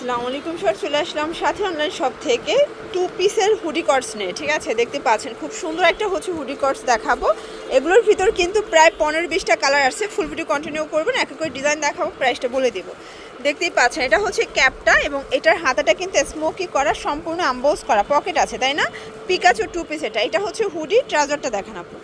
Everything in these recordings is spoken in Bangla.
আসসালামু আলাইকুম স্যার, চলে আসলাম সাথে অনলাইন শপ থেকে। টু পিসের হুডি কটস নিয়ে, ঠিক আছে? দেখতে পাচ্ছেন, খুব সুন্দর একটা হচ্ছে হুডি কটস দেখাবো। এগুলোর ভিতর কিন্তু প্রায় পনেরো বিশটা কালার আছে। ফুল ভিডিও কন্টিনিউ করবেন, এক করে ডিজাইন দেখাবো প্রাইসটা বলে দেবো। দেখতেই পাচ্ছেন, এটা হচ্ছে ক্যাপটা এবং এটার হাতাটা কিন্তু স্মোকি করা, সম্পূর্ণ আম্বোজ করা পকেট আছে, তাই না? পিকাচু টু পিস এটা এটা হচ্ছে হুডি ট্রাউজারটা দেখান আপু।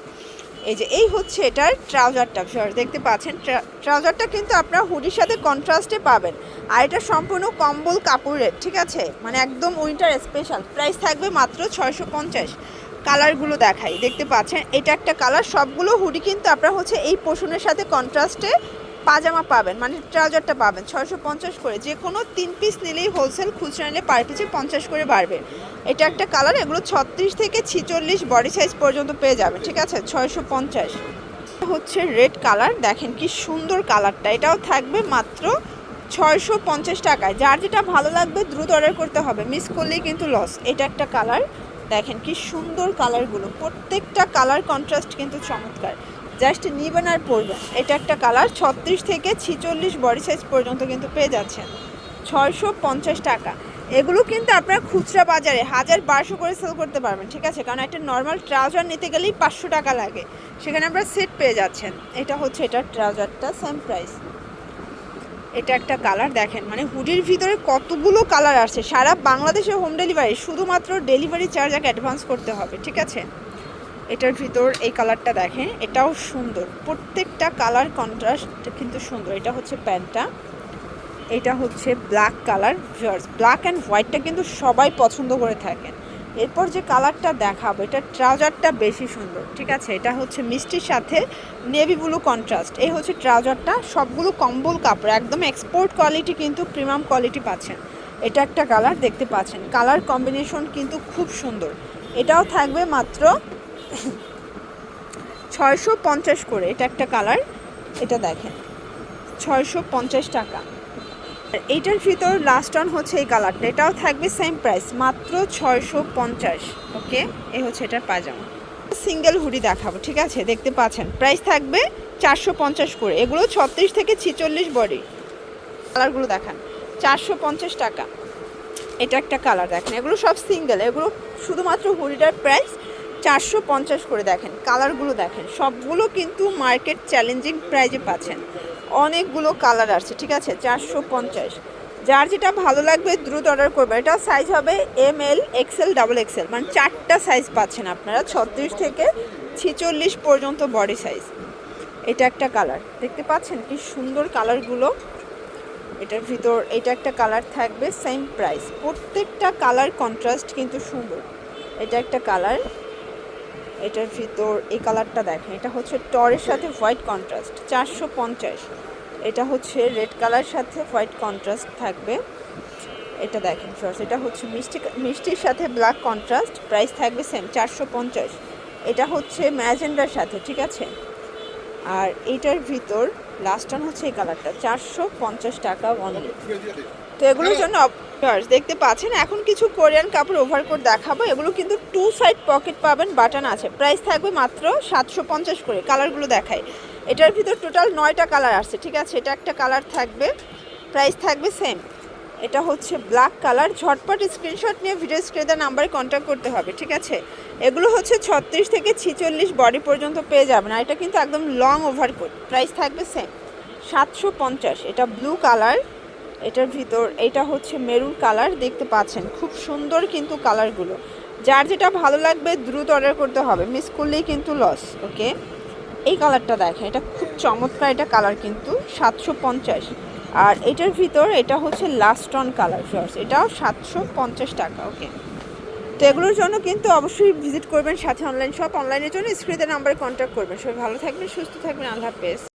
এই যে, এই হচ্ছে এটার ট্রাউজারটা। দেখতে পাচ্ছেন, ট্রা- ট্রাউজারটা কিন্তু আপনারা হুডির সাথে কন্ট্রাস্টে পাবেন। আর এটা সম্পূর্ণ কম্বল কাপড়ের, ঠিক আছে? মানে একদম উইন্টার স্পেশাল প্রাইস থাকবে মাত্র ছয়শো পঞ্চাশ। কালারগুলো দেখাই, দেখতে পাচ্ছেন? এটা একটা কালার সবগুলো হুডি কিন্তু আপনারা হচ্ছে এই পোষণের সাথে কন্ট্রাস্টে পাজামা পাবেন মানে ট্রাউজারটা পাবেন, ছয়শো পঞ্চাশ করে। যে কোনো তিন পিস নিলেই হোলসেল খুচরা নিলে পার পিছে পঞ্চাশ করে বাড়বে। এটা একটা কালার এগুলো ছত্রিশ থেকে ছিচল্লিশ বডি সাইজ পর্যন্ত পেয়ে যাবে ঠিক আছে? ছয়শো পঞ্চাশ। হচ্ছে রেড কালার দেখেন কি সুন্দর কালারটা এটাও থাকবে মাত্র ছয়শো পঞ্চাশ টাকায়। যার যেটা ভালো লাগবে দ্রুত অর্ডার করতে হবে মিস করলেই কিন্তু লস এটা একটা কালার দেখেন কি সুন্দর কালারগুলো প্রত্যেকটা কালার কন্ট্রাস্ট কিন্তু চমৎকার। জাস্ট নিবেন আর পরবেন। এটা একটা কালার, ছত্রিশ থেকে ছিচল্লিশ বডি সাইজ পর্যন্ত কিন্তু পেয়ে যাচ্ছেন। ছয়শো পঞ্চাশ টাকা। এগুলো কিন্তু আপনারা খুচরা বাজারে হাজার বারোশো করে সেল করতে পারবেন, ঠিক আছে? কারণ একটা নর্মাল ট্রাউজার নিতে গেলেই পাঁচশো টাকা লাগে। সেখানে আপনারা সেট পেয়ে যাচ্ছেন। এটা হচ্ছে এটার ট্রাউজারটা সেম প্রাইস এটা একটা কালার দেখেন মানে হুডির ভিতরে কতগুলো কালার আসছে। সারা বাংলাদেশে হোম ডেলিভারি শুধুমাত্র ডেলিভারি চার্জ আগে অ্যাডভান্স করতে হবে, ঠিক আছে? এটার ভিতর এই কালারটা দেখেন, এটাও সুন্দর। প্রত্যেকটা কালার কন্ট্রাস্ট কিন্তু সুন্দর। এটা হচ্ছে প্যান্টটা, এটা হচ্ছে black colour viewers black and হোয়াইটটা কিন্তু সবাই পছন্দ করে থাকেন। এরপর যে কালারটা দেখাবো, এটা ট্রাউজারটা বেশি সুন্দর, ঠিক আছে? এটা হচ্ছে মিষ্টির সাথে নেভি ব্লু কন্ট্রাস্ট এই হচ্ছে ট্রাউজারটা, সবগুলো কম্বল কাপড়, একদম এক্সপোর্ট কোয়ালিটি কিন্তু প্রিমিয়াম কোয়ালিটি পাচ্ছেন। এটা একটা কালার দেখতে পাচ্ছেন। কালার কম্বিনেশন কিন্তু খুব সুন্দর। এটাও থাকবে মাত্র ছয়শো পঞ্চাশ করে, এটা একটা কালার, এটা দেখেন, ছয়শো পঞ্চাশ টাকা। এইটার ভিতর লাস্ট অন হচ্ছে এই কালারটা, এটাও থাকবে সেম প্রাইস মাত্র ছয়শো পঞ্চাশ ওকে এ হচ্ছে এটার পাজামা সিঙ্গেল হুডি দেখাবো, ঠিক আছে? দেখতে পাচ্ছেন প্রাইস থাকবে চারশো পঞ্চাশ করে, এগুলো ছত্রিশ থেকে ছিচল্লিশ বডি কালারগুলো দেখান, চারশো পঞ্চাশ টাকা। এটা একটা কালার, দেখেন, এগুলো সব সিঙ্গেল এগুলো শুধুমাত্র হুডিটার প্রাইস চারশো পঞ্চাশ করে দেখেন, কালারগুলো দেখেন, সবগুলো কিন্তু মার্কেট চ্যালেঞ্জিং প্রাইজে পাচ্ছেন। অনেকগুলো কালার আসছে, ঠিক আছে? চারশো পঞ্চাশ। যার যেটা ভালো লাগবে, দ্রুত অর্ডার করবে এটা সাইজ হবে M L XL double XL মানে চারটা সাইজ পাচ্ছেন আপনারা, ছত্রিশ থেকে ছিচল্লিশ পর্যন্ত বডি সাইজ এটা একটা কালার, দেখতে পাচ্ছেন কি সুন্দর কালারগুলো? এটার ভিতর, এটা একটা কালার থাকবে সেম প্রাইস প্রত্যেকটা কালার কন্ট্রাস্ট কিন্তু সুন্দর। এটা একটা কালার। এটার ভিতর, এই কালারটা দেখেন, এটা হচ্ছে টরের সাথে হোয়াইট কন্ট্রাস্ট চারশো পঞ্চাশ। এটা হচ্ছে রেড কালার সাথে হোয়াইট কন্ট্রাস্ট থাকবে। এটা দেখেন ফ্রস এটা হচ্ছে মিষ্টি, মিষ্টির সাথে ব্ল্যাক কন্ট্রাস্ট প্রাইস থাকবে সেম চারশো পঞ্চাশ। এটা হচ্ছে ম্যাজেন্ডার সাথে, ঠিক আছে? আর এটার ভিতর লাস্ট টান হচ্ছে এই কালারটা চারশো পঞ্চাশ টাকা অনলি তো এগুলোর জন্য দেখতে পাচ্ছেন, এখন কিছু কোরিয়ান কাপড় ওভার ওভারকোট দেখাবো। এগুলো কিন্তু টু সাইড পকেট পাবেন বাটন আছে। প্রাইস থাকবে মাত্র সাতশো পঞ্চাশ করে। কালারগুলো দেখাই। এটার ভিতর টোটাল নয়টা কালার আসছে, ঠিক আছে? এটা একটা কালার থাকবে। প্রাইস থাকবে সেম এটা হচ্ছে ব্ল্যাক কালার ঝটপট স্ক্রিনশট নিয়ে ভিডিও স্ক্রিনে নাম্বারে কন্ট্যাক্ট করতে হবে, ঠিক আছে? এগুলো হচ্ছে ছত্রিশ থেকে ছিচল্লিশ বডি পর্যন্ত পেয়ে যাবেন। আর এটা কিন্তু একদম লং ওভারকোট প্রাইস থাকবে সেম সাতশো পঞ্চাশ, এটা ব্লু কালার এটার ভিতর, এটা হচ্ছে মেরুন কালার দেখতে পাচ্ছেন, খুব সুন্দর কিন্তু কালারগুলো যার যেটা ভালো লাগবে, দ্রুত অর্ডার করতে হবে মিস করলেই কিন্তু লস ওকে এই কালারটা দেখেন, এটা খুব চমৎকার এটা কালার কিন্তু, সাতশো পঞ্চাশ। আর এটার ভিতর, এটা হচ্ছে লাস্ট অন কালার ফিয়ার্স এটাও সাতশো পঞ্চাশ টাকা ওকে তো এগুলোর জন্য কিন্তু অবশ্যই ভিজিট করবেন সাথে অনলাইন শপ অনলাইনের জন্য স্ক্রিনের নাম্বারে কন্ট্যাক্ট করবেন। সবাই ভালো থাকবেন, সুস্থ থাকবেন, আল্লাহ হাফেজ।